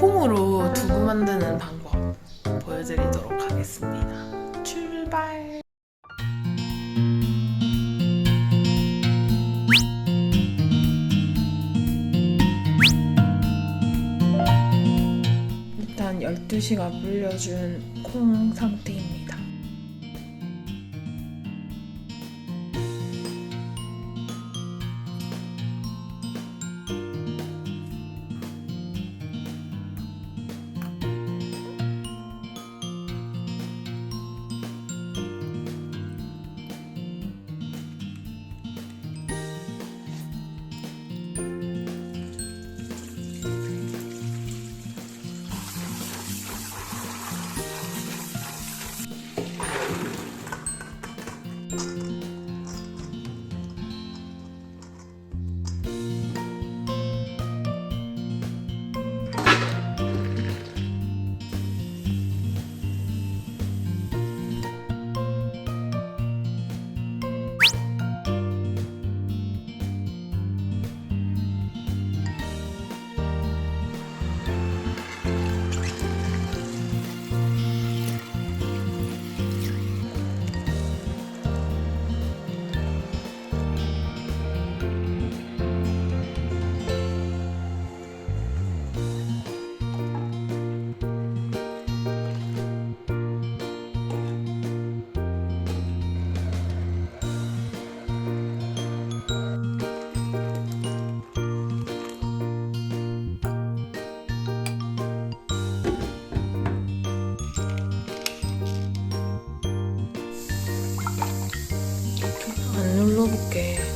음. 콩으로 두부 만드는 방법 보여드리도록 하겠습니다. 출발! 일단 12시가 물려준 콩 상태입니다.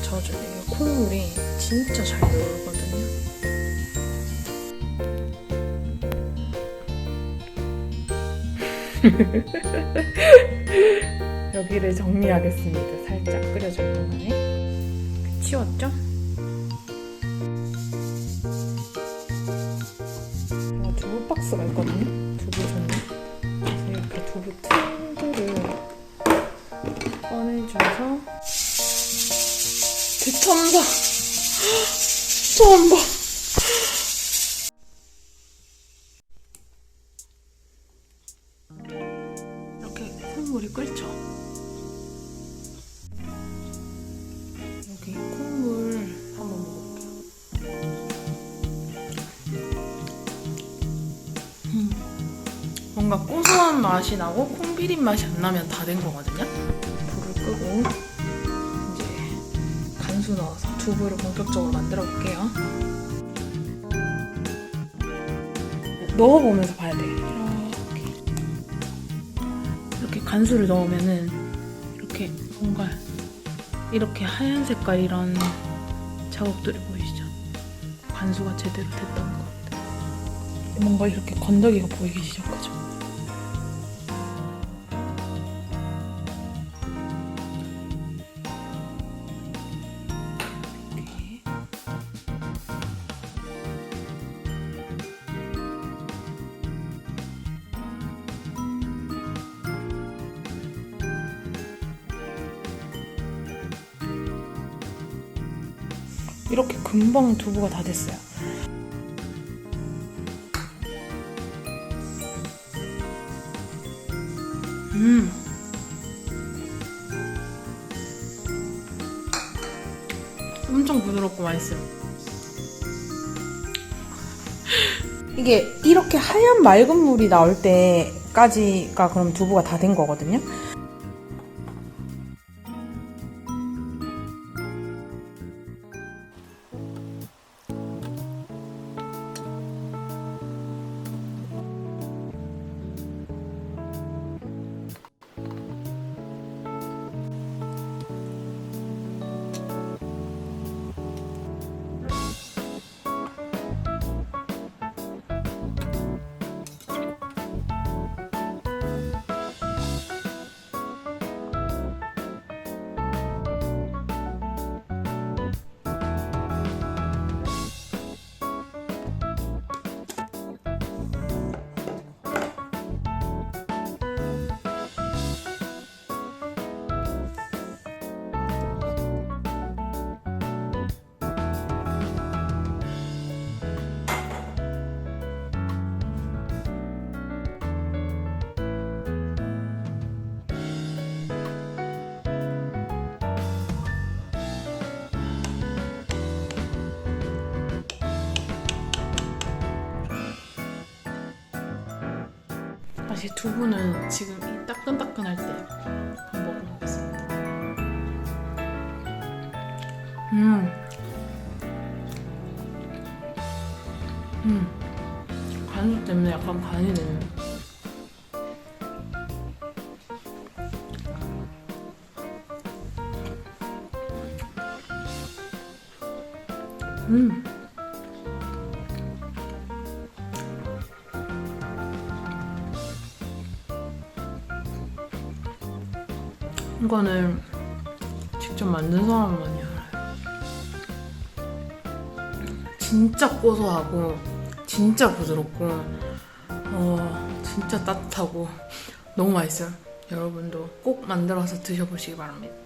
젖은 이 콩물이 진짜 잘 누르거든요. 여기를 정리하겠습니다. 살짝 끓여줄 동안에 치웠죠? 두부 박스가 있거든요. 대참사 처음 봐 이렇게 콩물이 끓죠? 여기 콩물 한번 먹어볼게요. 음, 뭔가 고소한 맛이 나고 콩비린 맛이 안 나면 다 된 거거든요? 불을 끄고 간수 넣어서 두부를 본격적으로 만들어 볼게요. 넣어보면서 봐야 돼. 이렇게 이렇게 간수를 넣으면은 이렇게 뭔가 이렇게 하얀 색깔 이런 자국들이 보이시죠? 간수가 제대로 됐다는 것 같아요. 뭔가 이렇게 건더기가 보이기 시작하죠. 이렇게 금방 두부가 다 됐어요. 음. 엄청 부드럽고 맛있어요. 이게 이렇게 하얀 맑은 물이 나올 때까지가 그럼 두부가 다 된 거거든요. 다시 두부는 지금 이 따끈따끈할 때 한번 먹어보겠습니다. 음. 음. 간수 때문에 약간 간이 되네. 음. 이거는 직접 만든 사람만이 알아요. 진짜 고소하고 진짜 부드럽고 어 진짜 따뜻하고 너무 맛있어요. 여러분도 꼭 만들어서 드셔보시기 바랍니다.